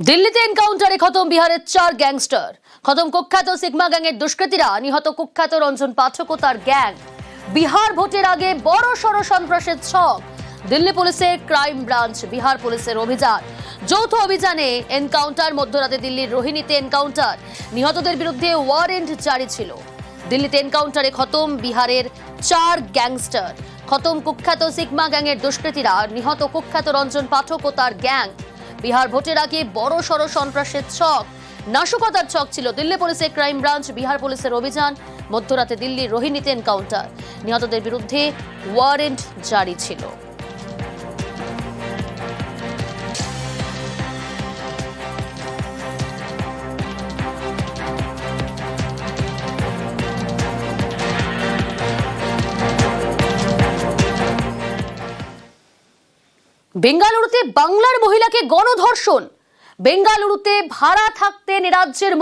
দিল্লিতে এনকাউন্টারে খতম বিহারের চার গ্যাংস্টার। খতম কুখ্যাত সিগমা গ্যাংয়ের দুষ্কৃতীরা নিহত কুখ্যাত রঞ্জন পাঠক ও তার গ্যাং। বিহার ভোটের আগে বড় সড় সন্ত্রাসের ছক। দিল্লি পুলিশের ক্রাইম ব্রাঞ্চ, বিহার পুলিশের অভিযান। যৌথ অভিযানে এনকাউন্টার মধ্যরাতে দিল্লির রোহিণীতে এনকাউন্টার। নিহতদের বিরুদ্ধে ওয়ারেন্ট জারি ছিল। দিল্লিতে এনকাউন্টারে খতম বিহারের চার গ্যাংস্টার। খতম কুখ্যাত সিগমা গ্যাংয়ের দুষ্কৃতীরা নিহত কুখ্যাত রঞ্জন পাঠক ও তার গ্যাং। বিহার ভোটের আগে বড় সড় সন্ত্রাসের ছক। নাশকতার ছক ছিল দিল্লি পুলিশের ক্রাইম ব্রাঞ্চ, বিহার পুলিশের অভিযান, মধ্যরাতে দিল্লির রোহিণীতে এনকাউন্টার। নিহতদের বিরুদ্ধে ওয়ারেন্ট জারি ছিল। বেঙ্গালুরুতে বাংলার মহিলাকে গণধর্ষণ। বেঙ্গালুরুতে ভাড়া থাকতেন রাজ্যের